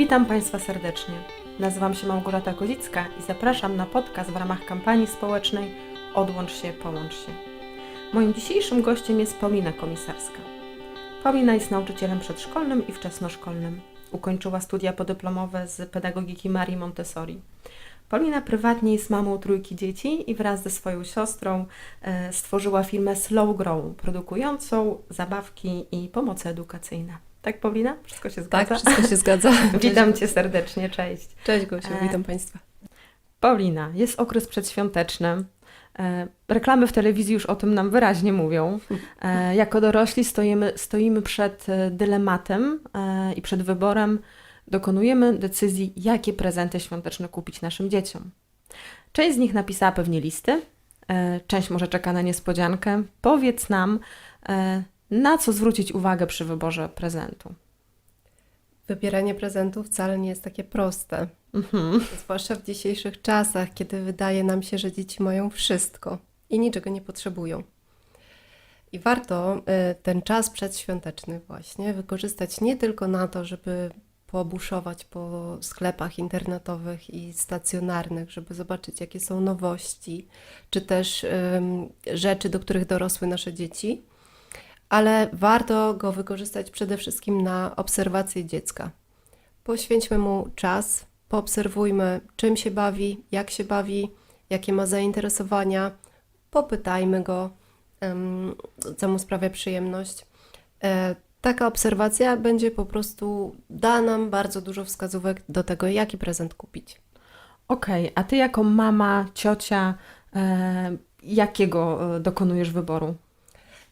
Witam Państwa serdecznie. Nazywam się Małgorzata Kozicka i zapraszam na podcast w ramach kampanii społecznej Odłącz się, połącz się. Moim dzisiejszym gościem jest Paulina Komisarska. Paulina jest nauczycielem przedszkolnym i wczesnoszkolnym. Ukończyła studia podyplomowe z pedagogiki Marii Montessori. Paulina prywatnie jest mamą trójki dzieci i wraz ze swoją siostrą e, stworzyła firmę Slow Grow, produkującą zabawki i pomoce edukacyjne. Tak, Paulina? Wszystko się zgadza? Tak, wszystko się zgadza. Witam Cię serdecznie, cześć. Cześć Gosiu, E, witam Państwa. Paulina, jest okres przedświąteczny. E, Reklamy w telewizji już o tym nam wyraźnie mówią. E, Jako dorośli stoimy, stoimy przed dylematem i przed wyborem. Dokonujemy decyzji, jakie prezenty świąteczne kupić naszym dzieciom. Część z nich napisała pewnie listy, część może czeka na niespodziankę. Powiedz nam, na co zwrócić uwagę przy wyborze prezentu. Wybieranie prezentów wcale nie jest takie proste. Mhm. Zwłaszcza w dzisiejszych czasach, kiedy wydaje nam się, że dzieci mają wszystko i niczego nie potrzebują. I warto y, ten czas przedświąteczny właśnie wykorzystać nie tylko na to, żeby pobuszować po sklepach internetowych i stacjonarnych, żeby zobaczyć, jakie są nowości, czy też rzeczy, do których dorosły nasze dzieci, ale warto go wykorzystać przede wszystkim na obserwację dziecka. Poświęćmy mu czas, poobserwujmy, czym się bawi, jak się bawi, jakie ma zainteresowania, popytajmy go, co mu sprawia przyjemność. E, Taka obserwacja będzie po prostu da nam bardzo dużo wskazówek do tego, jaki prezent kupić. Okej, a ty jako mama, ciocia, e, jakiego e, dokonujesz wyboru?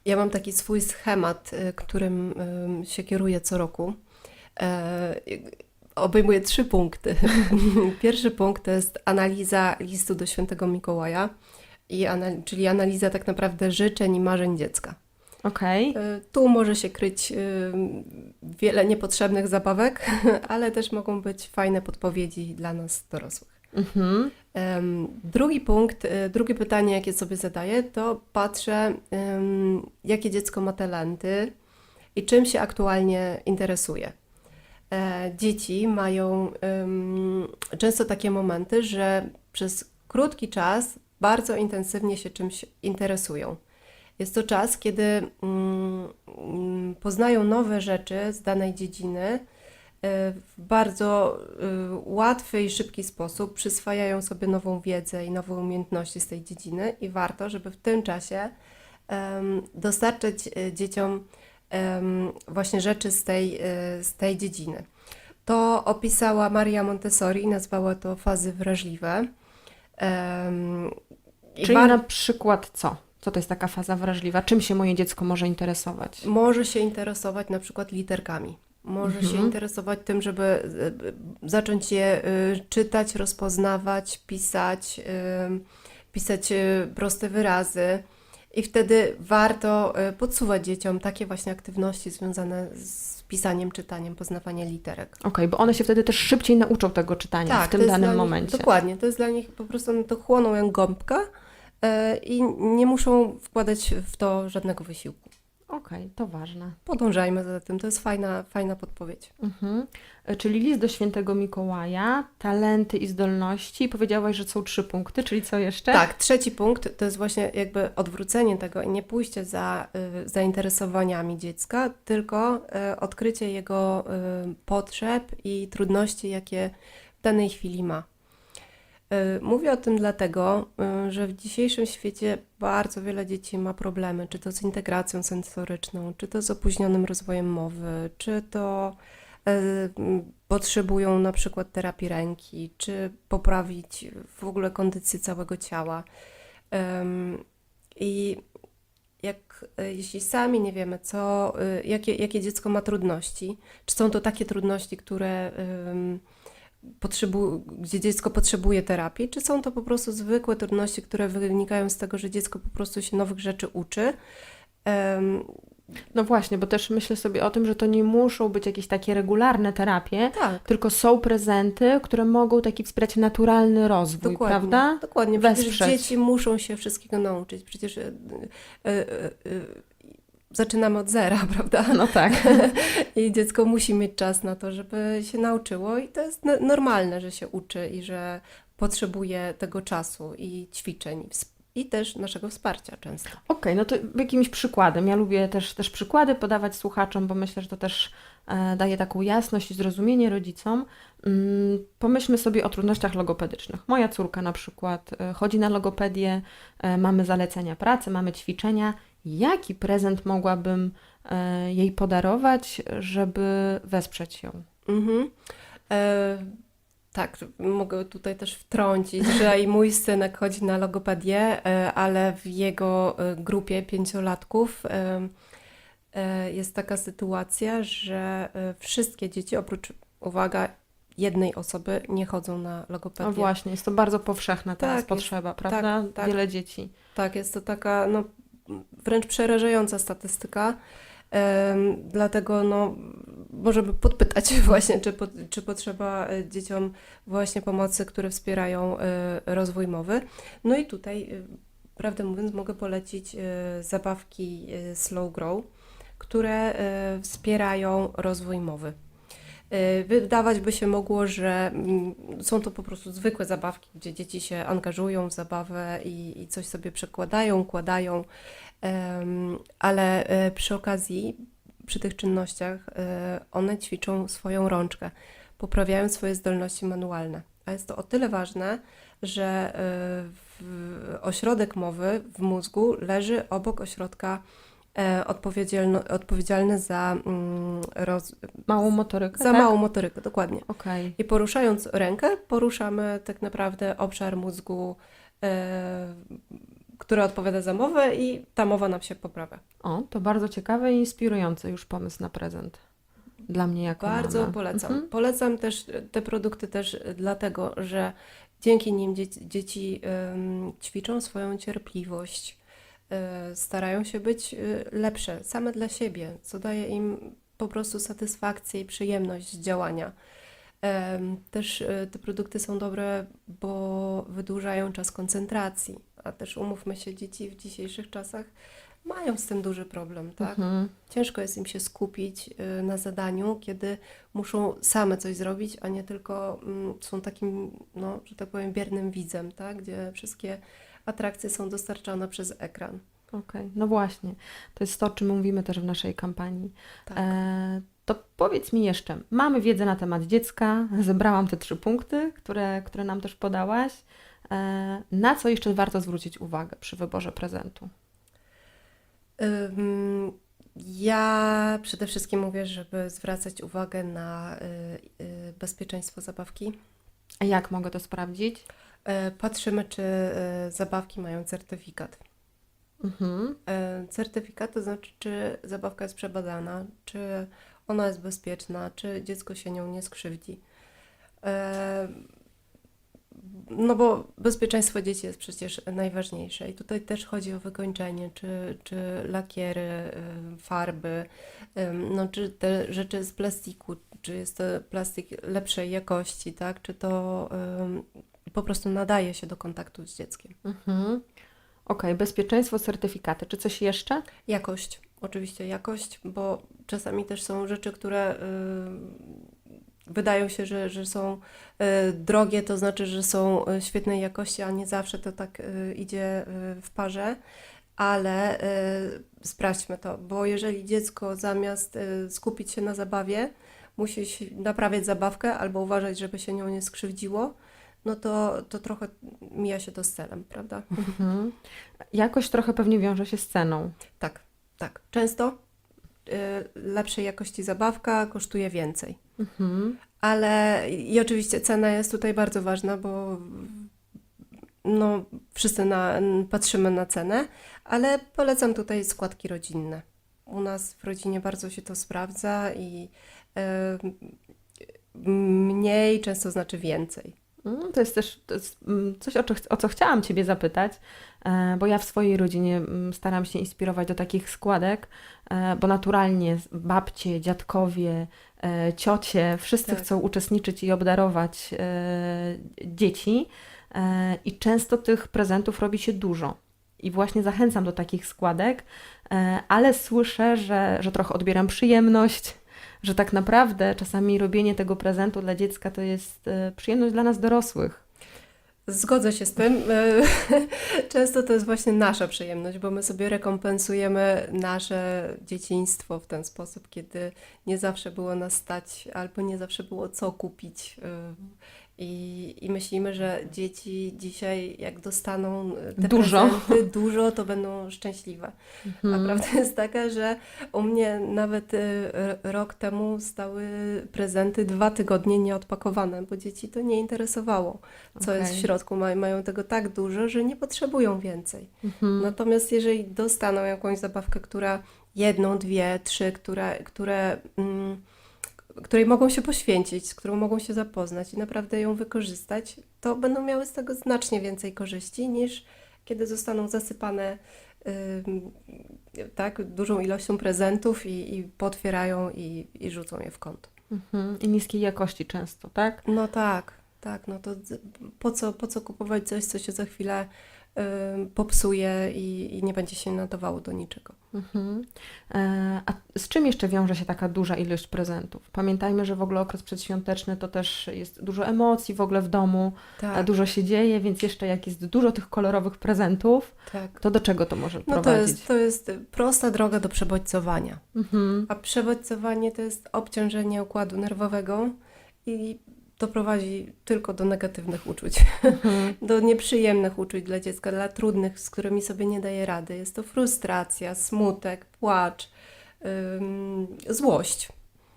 Ja mam taki swój schemat, y, którym ym, się kieruję co roku. E, Obejmuje trzy punkty. Pierwszy punkt to jest analiza listu do świętego Mikołaja, i czyli analiza tak naprawdę życzeń i marzeń dziecka. Okej, E, Tu może się kryć ym, wiele niepotrzebnych zabawek, ale też mogą być fajne podpowiedzi dla nas dorosłych. Mhm. Drugi punkt, e, drugie pytanie, jakie sobie zadaję, to patrzę, jakie dziecko ma talenty i czym się aktualnie interesuje. E, Dzieci mają często takie momenty, że przez krótki czas bardzo intensywnie się czymś interesują. Jest to czas, kiedy mm, mm, poznają nowe rzeczy z danej dziedziny w bardzo e, łatwy i szybki sposób, przyswajają sobie nową wiedzę i nowe umiejętności z tej dziedziny i warto, żeby w tym czasie em, dostarczać e, dzieciom właśnie rzeczy z tej, e, z tej dziedziny. To opisała Maria Montessori i nazwała to fazy wrażliwe. Czyli war- na przykład co? Co to jest taka faza wrażliwa? Czym się moje dziecko może interesować? Może się interesować na przykład literkami. Może się Mhm. interesować tym, żeby y, zacząć je y, czytać, rozpoznawać, pisać, y, pisać proste wyrazy. I wtedy warto podsuwać dzieciom takie właśnie aktywności związane z pisaniem, czytaniem, poznawaniem literek. Okej, bo one się wtedy też szybciej nauczą tego czytania w Tak, to tym danym nich- momencie. Dokładnie, to jest dla nich po prostu one to chłoną jak gąbka i nie muszą wkładać w to żadnego wysiłku. Okej, to ważne. Podążajmy za tym, to jest fajna, fajna podpowiedź. Mhm. E, Czyli list do świętego Mikołaja, talenty i zdolności. Powiedziałaś, że są trzy punkty, czyli co jeszcze? Tak, trzeci punkt to jest właśnie jakby odwrócenie tego i nie pójście za y, zainteresowaniami dziecka, tylko y, odkrycie jego y, potrzeb i trudności, jakie w danej chwili ma. Y, Mówię o tym dlatego, y, że w dzisiejszym świecie bardzo wiele dzieci ma problemy, czy to z integracją sensoryczną, czy to z opóźnionym rozwojem mowy, czy to y, potrzebują na przykład terapii ręki, czy poprawić w ogóle kondycję całego ciała. I jak, jeśli sami nie wiemy, co, jakie, jakie dziecko ma trudności, czy są to takie trudności, które potrzebu- gdzie dziecko potrzebuje terapii, czy są to po prostu zwykłe trudności, które wynikają z tego, że dziecko po prostu się nowych rzeczy uczy. Ym, No właśnie, bo też myślę sobie o tym, że to nie muszą być jakieś takie regularne terapie, tak, tylko są prezenty, które mogą taki wspierać naturalny rozwój, dokładnie. prawda? Dokładnie, przecież Wesprzeć. dzieci muszą się wszystkiego nauczyć. Przecież e, zaczynamy od zera, prawda? No tak. I dziecko musi mieć czas na to, żeby się nauczyło, i to jest no- normalne, że się uczy i że potrzebuje tego czasu i ćwiczeń, i też naszego wsparcia często. Okej, no to jakimś przykładem. Ja lubię też, też przykłady podawać słuchaczom, bo myślę, że to też e, daje taką jasność i zrozumienie rodzicom. Mm, pomyślmy sobie o trudnościach logopedycznych. Moja córka na przykład e, chodzi na logopedię, e, mamy zalecenia pracy, mamy ćwiczenia. Jaki prezent mogłabym e, jej podarować, żeby wesprzeć ją? Mhm. E, tak, mogę tutaj też wtrącić, że i mój synek chodzi na logopedię, e, ale w jego e, grupie pięciolatków jest taka sytuacja, że wszystkie dzieci oprócz, uwaga, jednej osoby nie chodzą na logopedię. No właśnie, jest to bardzo powszechna teraz Tak, jest- potrzeba, prawda? tak. Wiele dzieci. Tak, jest to taka no, wręcz przerażająca statystyka. Dlatego no, możemy podpytać właśnie, czy, po, czy potrzeba e, dzieciom właśnie pomocy, które wspierają e, rozwój mowy. No i tutaj, e, prawdę mówiąc, mogę polecić zabawki Slow Grow, które wspierają rozwój mowy. E, Wydawać by się mogło, że mm, są to po prostu zwykłe zabawki, gdzie dzieci się angażują w zabawę i, i coś sobie przekładają, układają, em, ale e, przy okazji, przy tych czynnościach, e, one ćwiczą swoją rączkę, poprawiają swoje zdolności manualne. A jest to o tyle ważne, że ośrodek mowy w mózgu leży obok ośrodka odpowiedzialny za, mm, roz, Małą motorykę, za tak? małą motorykę, dokładnie. Okej. I poruszając rękę, poruszamy tak naprawdę obszar mózgu, e, który odpowiada za mowę i ta mowa nam się poprawia. O, to bardzo ciekawe i inspirujący już pomysł na prezent. Dla mnie jako Bardzo mama. polecam. Mhm. Polecam też te produkty też dlatego, że dzięki nim dzieci, dzieci ćwiczą swoją cierpliwość, e, starają się być e, lepsze same dla siebie, co daje im po prostu satysfakcję i przyjemność z działania. Em, Też e, te produkty są dobre, bo wydłużają czas koncentracji, a też umówmy się, dzieci w dzisiejszych czasach mają z tym duży problem, tak? Mhm. Ciężko jest im się skupić na zadaniu, kiedy muszą same coś zrobić, a nie tylko mm, są takim, no, że tak powiem, biernym widzem, tak? gdzie wszystkie atrakcje są dostarczane przez ekran. Okej, no właśnie. To jest to, o czym mówimy też w naszej kampanii. Tak. E, to powiedz mi jeszcze, mamy wiedzę na temat dziecka, zebrałam te trzy punkty, które, które nam też podałaś. E, na co jeszcze warto zwrócić uwagę przy wyborze prezentu? Ja przede wszystkim mówię, żeby zwracać uwagę na y, y, bezpieczeństwo zabawki. A jak mogę to sprawdzić? E, Patrzymy, czy y, zabawki mają certyfikat. Mhm. E, Certyfikat to znaczy, czy zabawka jest przebadana, czy ona jest bezpieczna, czy dziecko się nią nie skrzywdzi. E, No bo bezpieczeństwo dzieci jest przecież najważniejsze i tutaj też chodzi o wykończenie, czy, czy lakiery, e, farby, no czy te rzeczy z plastiku, czy jest to plastik lepszej jakości, tak, czy to po prostu nadaje się do kontaktu z dzieckiem. Mhm. Okej, bezpieczeństwo, certyfikaty. Czy coś jeszcze? Jakość, oczywiście jakość, bo czasami też są rzeczy, które y, wydają się, że, że są y, drogie, to znaczy, że są y, świetnej jakości, a nie zawsze to tak y, idzie y, w parze. Ale y, sprawdźmy to, bo jeżeli dziecko zamiast y, skupić się na zabawie, musi naprawiać zabawkę albo uważać, żeby się nią nie skrzywdziło, no to, to trochę mija się to z celem, prawda? Mhm. Jakość trochę pewnie wiąże się z ceną. Tak, tak. Często y, lepszej jakości zabawka kosztuje więcej. Mhm. Ale i oczywiście cena jest tutaj bardzo ważna, bo no, wszyscy na, patrzymy na cenę, ale polecam tutaj składki rodzinne. U nas w rodzinie bardzo się to sprawdza i y, mniej często znaczy więcej. Mm, To jest też to jest mm, coś, o co, o co chciałam Ciebie zapytać, e, bo ja w swojej rodzinie mm, staram się inspirować do takich składek, e, bo naturalnie babcie, dziadkowie, e, ciocie, wszyscy Tak. chcą uczestniczyć i obdarować dzieci i często tych prezentów robi się dużo. i właśnie zachęcam do takich składek, ale słyszę, że, że trochę odbieram przyjemność, że tak naprawdę czasami robienie tego prezentu dla dziecka to jest e, przyjemność dla nas dorosłych. Zgodzę się z tym. E, Często to jest właśnie nasza przyjemność, bo my sobie rekompensujemy nasze dzieciństwo w ten sposób, kiedy nie zawsze było nas stać albo nie zawsze było co kupić. E, I, I myślimy, że dzieci dzisiaj, jak dostaną te Dużo. prezenty, dużo, to będą szczęśliwe. A prawda jest taka, że u mnie nawet r- rok temu stały prezenty dwa tygodnie nieodpakowane, bo dzieci to nie interesowało, co jest w środku. Maj, mają tego tak dużo, że nie potrzebują więcej. Mhm. Natomiast jeżeli dostaną jakąś zabawkę, która jedną, dwie, trzy, które, które, mm, której mogą się poświęcić, z którą mogą się zapoznać i naprawdę ją wykorzystać, to będą miały z tego znacznie więcej korzyści niż kiedy zostaną zasypane ym, tak, dużą ilością prezentów i, i potwierają i, i rzucą je w kąt. Mhm. I niskiej jakości często, tak? No tak, tak, no to po co, po co kupować coś, co się za chwilę popsuje i, i nie będzie się nadawało do niczego. Mhm. E, A z czym jeszcze wiąże się taka duża ilość prezentów? Pamiętajmy, że w ogóle okres przedświąteczny to też jest dużo emocji w ogóle w domu, a Tak, dużo się dzieje, więc jeszcze jak jest dużo tych kolorowych prezentów, tak. to do czego to może No to prowadzić? jest, to jest prosta droga do przebodźcowania. Mhm. A przebodźcowanie to jest obciążenie układu nerwowego i to prowadzi tylko do negatywnych uczuć, Mhm. do nieprzyjemnych uczuć dla dziecka, dla trudnych, z którymi sobie nie daje rady. Jest to frustracja, smutek, płacz, ym, złość.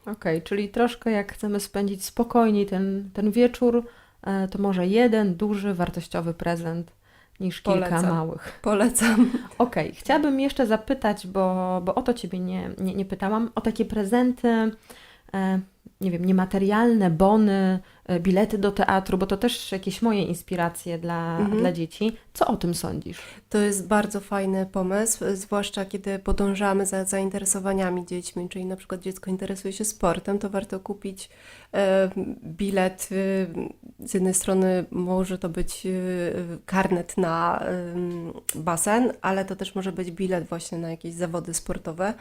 Okej, czyli troszkę jak chcemy spędzić spokojniej ten, ten wieczór, e, to może jeden duży, wartościowy prezent niż kilka Polecam. małych. Polecam. Okej, chciałabym jeszcze zapytać, bo, bo o to Ciebie nie, nie, nie pytałam, o takie prezenty, e, nie wiem, niematerialne, bony, e, bilety do teatru, bo to też jakieś moje inspiracje dla, Mhm. dla dzieci. Co o tym sądzisz? To jest bardzo fajny pomysł, zwłaszcza kiedy podążamy za zainteresowaniami dziećmi, czyli na przykład dziecko interesuje się sportem, to warto kupić e, bilet. e, Z jednej strony może to być e, karnet na basen, ale to też może być bilet właśnie na jakieś zawody sportowe,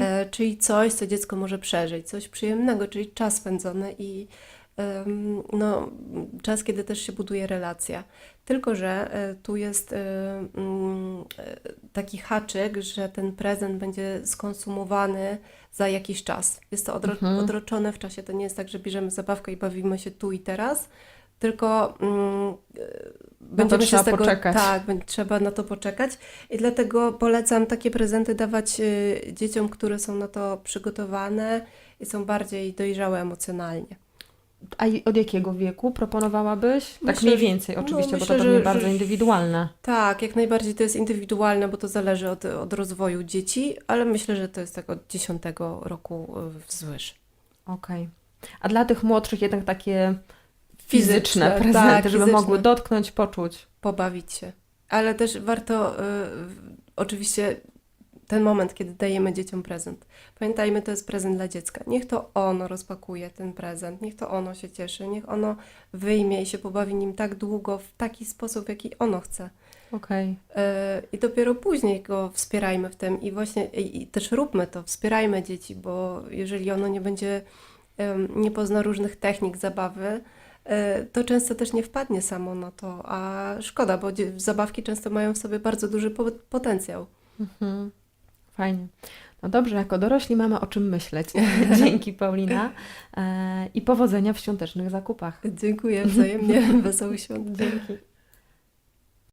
e, czyli coś, co dziecko może przeżyć, coś przyjemnego, czyli czas spędzony i no, czas, kiedy też się buduje relacja. Tylko, że e, tu jest e, mm, e, taki haczyk, że ten prezent będzie skonsumowany za jakiś czas. Jest to odro- Mhm. odroczone w czasie. To nie jest tak, że bierzemy zabawkę i bawimy się tu i teraz, tylko mm, będziemy się trzeba z tego poczekać. tak, trzeba na to poczekać. I dlatego polecam takie prezenty dawać dzieciom, które są na to przygotowane i są bardziej dojrzałe emocjonalnie. A od jakiego wieku proponowałabyś? tak Myślę, mniej więcej no, oczywiście, bo myślę, to pewnie bardzo indywidualne. Tak, jak najbardziej to jest indywidualne, bo to zależy od, od rozwoju dzieci, ale myślę, że to jest tak od 10 roku y, wzwyż. Okej. A dla tych młodszych jednak takie fizyczne, Fizyczne, prezenty, tak, żeby fizyczne. mogły dotknąć, poczuć. Pobawić się. Ale też warto y, oczywiście ten moment, kiedy dajemy dzieciom prezent. Pamiętajmy, to jest prezent dla dziecka. Niech to ono rozpakuje ten prezent, niech to ono się cieszy, niech ono wyjmie i się pobawi nim tak długo, w taki sposób, w jaki ono chce. Okej. E, I dopiero później go wspierajmy w tym i właśnie i, też róbmy to, wspierajmy dzieci, bo jeżeli ono nie będzie, nie pozna różnych technik zabawy, e, to często też nie wpadnie samo na to, a szkoda, bo zabawki często mają w sobie bardzo duży po- potencjał. Mhm. Fajnie. No dobrze, jako dorośli mamy o czym myśleć. Dzięki Paulina e, i powodzenia w świątecznych zakupach. Dziękuję wzajemnie, wesołych świąt. Dzięki.